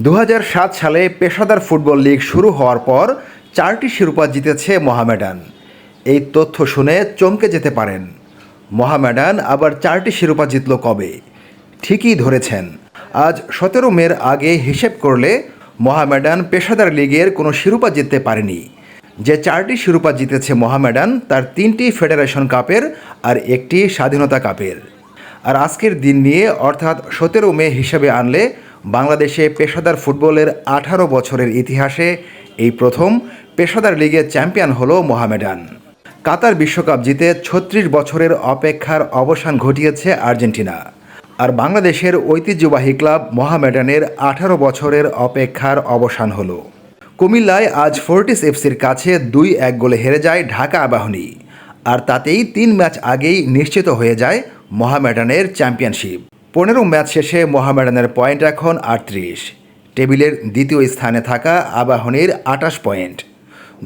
দু হাজার সাত সালে পেশাদার ফুটবল লিগ শুরু হওয়ার পর চারটি শিরোপা জিতেছে মোহামেডান। এই তথ্য শুনে চমকে যেতে পারেন। মোহামেডান আবার চারটি শিরোপা জিতল কবে? ঠিকই ধরেছেন। আজ সতেরো মের আগে হিসেব করলে মোহামেডান পেশাদার লিগের কোনো শিরোপা জিততে পারেনি। যে চারটি শিরোপা জিতেছে মোহামেডান, তার তিনটি ফেডারেশন কাপের আর একটি স্বাধীনতা কাপের। আর আজকের দিন নিয়ে, অর্থাৎ সতেরো মে হিসেবে আনলে, বাংলাদেশে পেশাদার ফুটবলের আঠারো বছরের ইতিহাসে এই প্রথম পেশাদার লিগে চ্যাম্পিয়ন হলো মোহামেডান। কাতার বিশ্বকাপ জিতে ছত্রিশ বছরের অপেক্ষার অবসান ঘটিয়েছে আর্জেন্টিনা। আর বাংলাদেশের ঐতিহ্যবাহী ক্লাব মোহামেডানের আঠারো বছরের অপেক্ষার অবসান হলো। কুমিল্লায় আজ ফোর্টিস এফসির কাছে দুই এক গোলে হেরে যায় ঢাকা আবাহনী। আর তাতেই তিন ম্যাচ আগেই নিশ্চিত হয়ে যায় মোহামেডানের চ্যাম্পিয়নশিপ। পনেরো ম্যাচ শেষে মহামেডানের পয়েন্ট এখন আটত্রিশ। টেবিলের দ্বিতীয় স্থানে থাকা আবাহনীর আটাশ পয়েন্ট।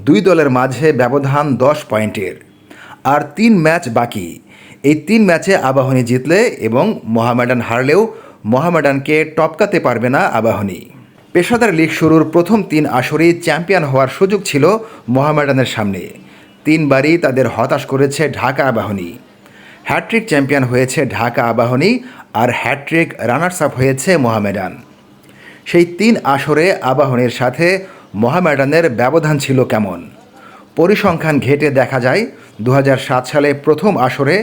দুই দলের মাঝে ব্যবধান দশ পয়েন্টের। আর তিন ম্যাচ বাকি। এই তিন ম্যাচে আবাহনী জিতলে এবং মহামেডান হারলেও মহামেডানকে টপকাতে পারবে না আবাহনী। পেশাদার লিগ শুরুর প্রথম তিন আসরেই চ্যাম্পিয়ন হওয়ার সুযোগ ছিল মোহামেডানের সামনে। তিনবারই তাদের হতাশ করেছে ঢাকা আবাহনী। হ্যাট্রিক চ্যাম্পিয়ন হয়েছে ঢাকা আবাহনী আর হ্যাট্রিক রানার্স আপ হয়েছে মোহামেডান। সেই তিন আসরে আবাহনীর সাথে মোহামেডানের ব্যবধান ছিল কেমন? পরিসংখ্যান ঘেটে দেখা যায় দু হাজার সাত সালে প্রথম আসরে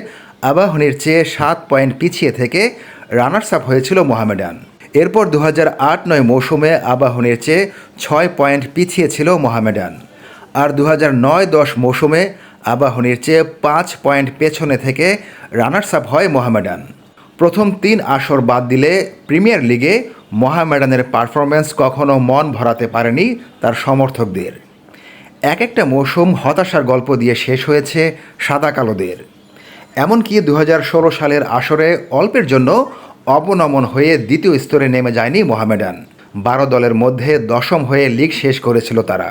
আবাহনীর চেয়ে সাত পয়েন্ট পিছিয়ে থেকে রানার্স আপ হয়েছিল মোহামেডান। এরপর দু আট নয় মৌসুমে আবাহনীর চেয়ে ছয় পয়েন্ট পিছিয়ে ছিল মোহামেডান। আর দু নয় দশ মৌসুমে আবাহনীর চেয়ে পাঁচ পয়েন্ট পেছনে থেকে রানার্স আপ হয় মোহামেডান। প্রথম তিন আসর বাদ দিলে প্রিমিয়ার লিগে মোহামেডানের পারফরম্যান্স কখনো মন ভরাতে পারেনি তার সমর্থকদের। এক একটা মৌসুম হতাশার গল্প দিয়ে শেষ হয়েছে সাদা কালোদের। এমনকি দু হাজার ষোলো সালের আসরে অল্পের জন্য অবনমন হয়ে দ্বিতীয় স্তরে নেমে যায়নি মোহামেডান। বারো দলের মধ্যে দশম হয়ে লিগ শেষ করেছিল তারা।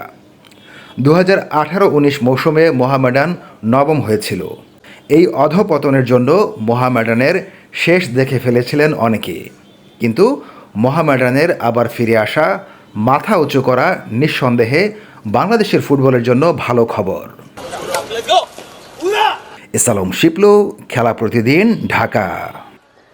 দু হাজার আঠারো উনিশ মৌসুমে মোহামেডান নবম হয়েছিল। এই অধপতনের জন্য মোহামেডানের শেষ দেখে ফেলেছিলেন অনেকে। কিন্তু মোহামেডানের আবার ফিরে আসা মাথা উঁচু করা নিঃসন্দেহে বাংলাদেশের ফুটবলের জন্য ভালো খবর! এসালম শিপলু খেলা প্রতিদিন ঢাকা।